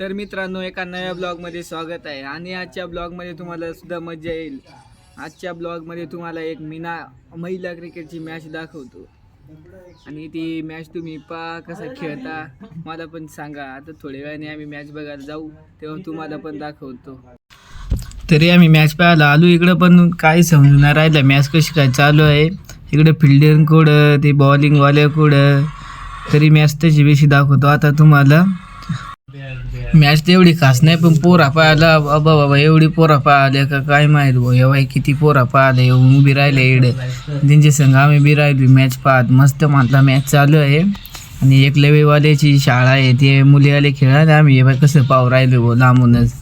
तर मित्रांनो एका नव्या ब्लॉगमध्ये स्वागत आहे. आणि आजच्या ब्लॉगमध्ये तुम्हाला सुद्धा मजा येईल. आजच्या ब्लॉगमध्ये तुम्हाला एक मीना महिला क्रिकेटची मॅच दाखवतो. आणि ती मॅच तुम्ही पा कसा खेळता. मला पण सांगा. आता थोड्या वेळाने आम्ही मॅच बघायला जाऊ तेव्हा तुम्हाला पण दाखवतो. तरी आम्ही मॅच पाहायला आलो. इकडं पण काही समजून राहिलं. मॅच कशी काय चालू आहे? इकडं फिल्डिंग कुठं? ते बॉलिंगवाल्या कुठं? तरी मॅच त्याची बेशी दाखवतो. आता तुम्हाला मॅच तेवढी खास नाही पण पोरा पाहायला बाबा बाबा एवढी पोरा पाहिले का काय माहीत भाऊ एवढा किती पोरा पाहिले उभी राहिले एवढे त्यांचे संग आम्ही बी राहिलो मॅच पाहत मस्त म्हटला मॅच चालू आहे. आणि एक लवीवाल्याची शाळा आहे ते मुलीवाले खेळायला आम्ही हे कसं पाहू राहिलो भाऊ लांबूनच.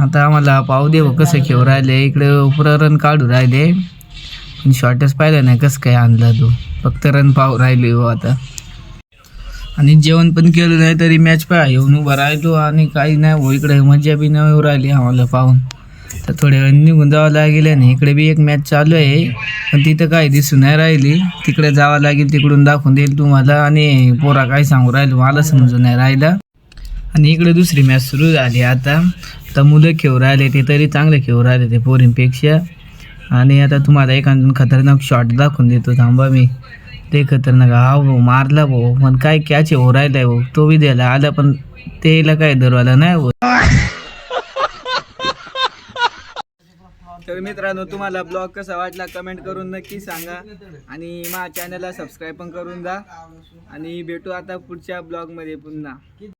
आता आम्हाला पाव दे कसं खेळू राहिले इकडे उपरा रन काढू राहिले. पण शॉर्टच पाहिलं नाही कसं काय आणला तू. फक्त रन पाव राहिले आता. आणि जेवण पण केलं नाही तरी मॅच पहा येऊन उभा राहिलो आणि काही नाही हो इकडे मजा बी नाही येऊ राहिली आम्हाला पाहून. तर थोड्या वेळ निघून जावं लागेल आणि इकडे बी एक मॅच चालू आहे. पण तिथं काही दिसून नाही राहिली. तिकडे जावं लागेल तिकडून दाखवून देईल तुम्हाला. आणि पोरा काय सांगू राहिलो मला समजून नाही राहिलं. आणि इकडे दुसरी मॅच सुरू झाली आता. तर मुलं खेळू राहिले ते तरी चांगले खेळू राहिले ते पोरींपेक्षा. आणि आता तुम्हाला एखादून खतरनाक शॉट दाखवून देतो थांबा मी. ते खतरनाक हा भाऊ मारला भाऊ पण काय कॅच हो राहिलाय भाऊ तो बी द्यायला आला पण तेला काय दरवाला नाही हो तर मित्रांनो तुम्हाला ब्लॉग कसा वाटला कमेंट करून नक्की सांगा आणि माझ्या चॅनलला सबस्क्राईब पण करून जा. आणि भेटू आता पुढच्या ब्लॉगमध्ये पुन्हा.